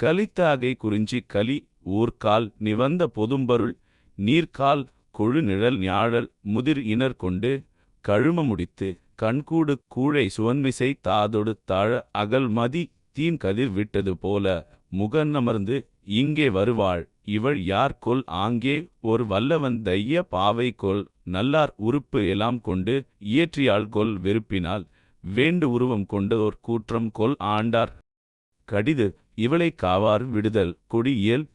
கலித்தாகை குறிஞ்சி கலி ஊர்கால் நிவந்த பொதும்பருள் நீர்கால் கொழு நிழல் ஞாழல் முதிர் இனர் கொண்டு கழும முடித்து கண்கூடு கூழை சுவன்மிசை தாதொடு தாழ அகல் மதி தீன் கதிர் விட்டது போல முகநமர்ந்து இங்கே வருவாள் இவள் யார் கொல் ஆங்கே ஒரு வல்லவன் தைய பாவை கொல் நல்லார் உறுப்பு எல்லாம் கொண்டு இயற்றியாள் கொல் வெறுப்பினால் வேண்டு உருவம் கொண்டதோர் கூற்றம் கொல் ஆண்டார். கடிது இவளை காவார் விடுதல் கொடியியல்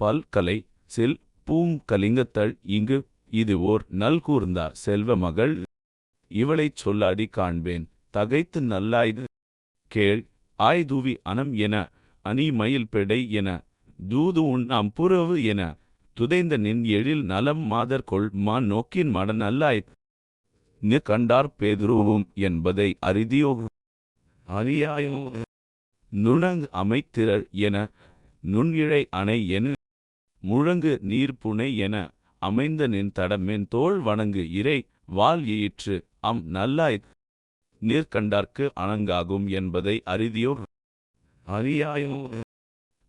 பல்கலை செல் பூங் கலிங்கத்தள் இங்கு இது ஓர் நல்கூர்ந்தார் செல்வ மகள். இவளைச் சொல்லாடி காண்பேன் தகைத்து நல்லாய்து கேள் ஆய்தூவி அனம் என அணி மயில் பெடை என தூது உன் அம்புறவு என துதைந்த நின் எழில் நலம் மாதர் கொள் மான் நோக்கின் மட நல்லாய் நி கண்டார் பேதுருவும் என்பதை அரிதியோ அரியாயோ நுணங் அமைத்திரள் என நுண்இழை அணை என முழங்கு நீர் என அமைந்த நின் தடமென் தோள் வணங்கு இறை வால் ஈற்று. அம் நல்லாய் நீர்கண்டார்க்கு அணங்காகும் என்பதை அறிதியோ அறியாயோ.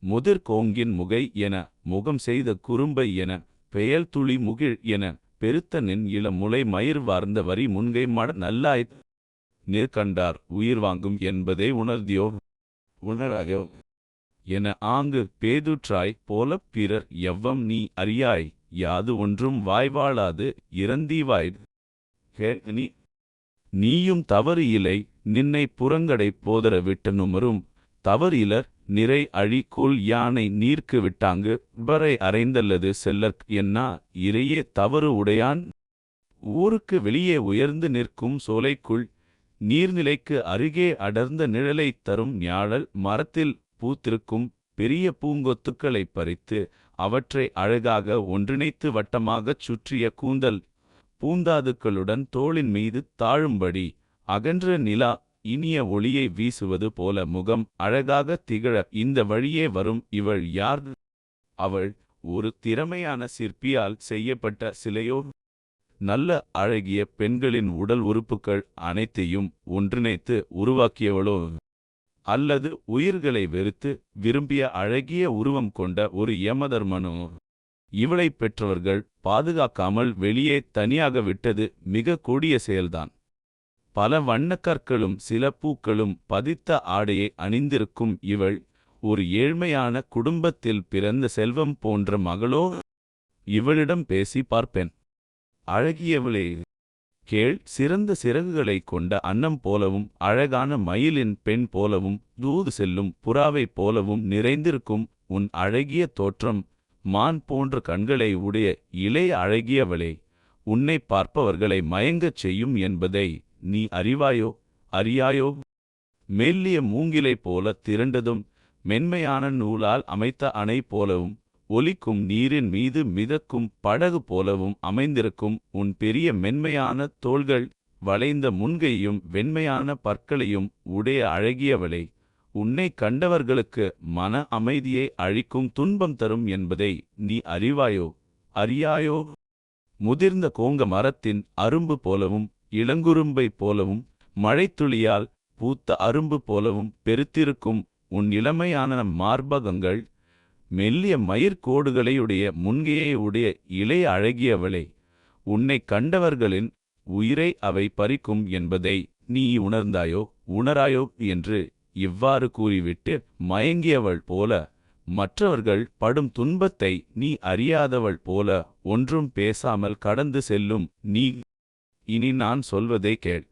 முதிர் கோங்கின் முகை என முகம் செய்த குறும்பை என பெயல் துளி முகிழ் என பெருத்த நின் இள முளை மயிர் வார்ந்த வரி முன்கை மட நல்லாய் நீர்கண்டார் உயிர் வாங்கும் என்பதை உணர்தியோ உணராயோ? என ஆங்கு பேதுற்றாய் போலப் பிறர் எவ்வம் நீ அறியாய்? யாது ஒன்றும் வாய்வாளாது இறந்தீவாய்? நீ நீயும் தவறு இலை நின்னை புறங்கடை போதர விட்ட நுமரும். தவறு இலர் நிறை அழி யானை நீர்க்கு விட்டாங்கு. வரை அறைந்தல்லது செல்லற் என்னா? இறையே தவறு உடையான்? ஊருக்கு வெளியே உயர்ந்து நிற்கும் சோலைக்குள் நீர்நிலைக்கு அருகே அடர்ந்த நிழலைத் தரும் ஞாழல் மரத்தில் பூத்திருக்கும் பெரிய பூங்கொத்துக்களைப் பறித்து அவற்றை அழகாக ஒன்றிணைத்து வட்டமாகச் சுற்றிய கூந்தல் பூந்தாதுக்களுடன் தோளின் மீது தாழும்படி அகன்ற நிலா இனிய ஒளியை வீசுவது போல முகம் அழகாக திகழ இந்த வழியே வரும் இவள் யார்? அவள் ஒரு திறமையான சிற்பியால் செய்யப்பட்ட சிலையோ நல்ல அழகிய பெண்களின் உடல் உறுப்புகள் அனைத்தையும் ஒன்றிணைத்து உருவாக்கியவளோ? அல்லது உயிர்களை வெறுத்து விரும்பிய அழகிய உருவம் கொண்ட ஒரு யமதர்மனோ? இவளை பெற்றவர்கள் பாதுகாக்காமல் வெளியே தனியாக விட்டது மிக கொடிய செயல்தான். பல வண்ணக்கற்களும் சில பூக்களும் பதித்த ஆடையை அணிந்திருக்கும் இவள் ஒரு ஏழ்மையான குடும்பத்தில் பிறந்த செல்வம் போன்ற மகளோ? இவளிடம் பேசி பார்ப்பேன். அழகியவளே கேள் சிறந்த சிறகுகளைக் கொண்ட அன்னம் போலவும் அழகான மயிலின் பெண் போலவும் தூது செல்லும் புறாவைப் போலவும் நிறைந்திருக்கும் உன் அழகிய தோற்றம் மான் போன்ற கண்களை உடைய இளைய அழகியவளே. உன்னை பார்ப்பவர்களை மயங்கச் செய்யும் என்பதை நீ அறிவாயோ? அறியாயோ? மெல்லிய மூங்கிலை போல திரண்டதும் மென்மையான நூலால் அமைத்த அணை போலவும் ஒலிக்கும் நீரின் மீது மிதக்கும் படகு போலவும் அமைந்திருக்கும் உன் பெரிய மென்மையான தோள்கள் வளைந்த முன்கையும் வெண்மையான பற்களையும் உடைய அழகியவளே உன்னை கண்டவர்களுக்கு மன அமைதியை அழிக்கும் துன்பம் தரும் என்பதை நீ அறிவாயோ? அறியாயோ? முதிர்ந்த கோங்க மரத்தின் அரும்பு போலவும் இளங்குரும்பை போலவும் மழைத்துளியால் பூத்த அரும்பு போலவும் பெருத்திருக்கும் உன் இளமையான மார்பகங்கள் மெல்லிய மயிர்கோடுகளையுடைய முன்கையை உடைய இளைய அழகியவளே உன்னை கண்டவர்களின் உயிரை அவை பறிக்கும் என்பதை நீ உணர்ந்தாயோ? உணராயோ? என்று இவ்வாறு கூறிவிட்டு மயங்கியவள் போல மற்றவர்கள் படும் துன்பத்தை நீ அறியாதவள் போல ஒன்றும் பேசாமல் கடந்து செல்லும் நீ. இனி நான் சொல்வதை கேள்.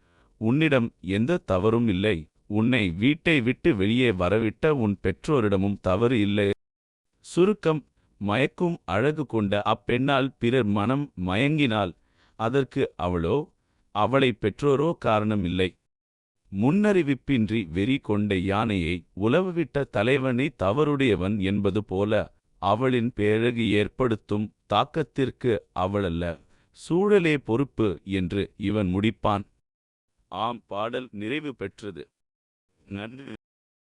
உன்னிடம் எந்த தவறும் இல்லை. உன்னை வீட்டை விட்டு வெளியே வரவிட்ட உன் பெற்றோரிடமும் தவறு இல்லை. சுருக்கம் மயக்கும் அழகு கொண்ட அப்பெண்ணால் பிறர் மனம் மயங்கினால் அதற்கு அவளோ அவளை பெற்றோரோ காரணமில்லை. முன்னறிவிப்பின்றி வெறி கொண்ட யானையை உளவுவிட்ட தலைவனை தவறுடையவன் என்பது போல அவளின் பேழகு ஏற்படுத்தும் தாக்கத்திற்கு அவளல்ல. சூழலே பொறுப்பு என்று இவன் முடிப்பான். ஆம் பாடல் நிறைவு பெற்றது. நன்றி.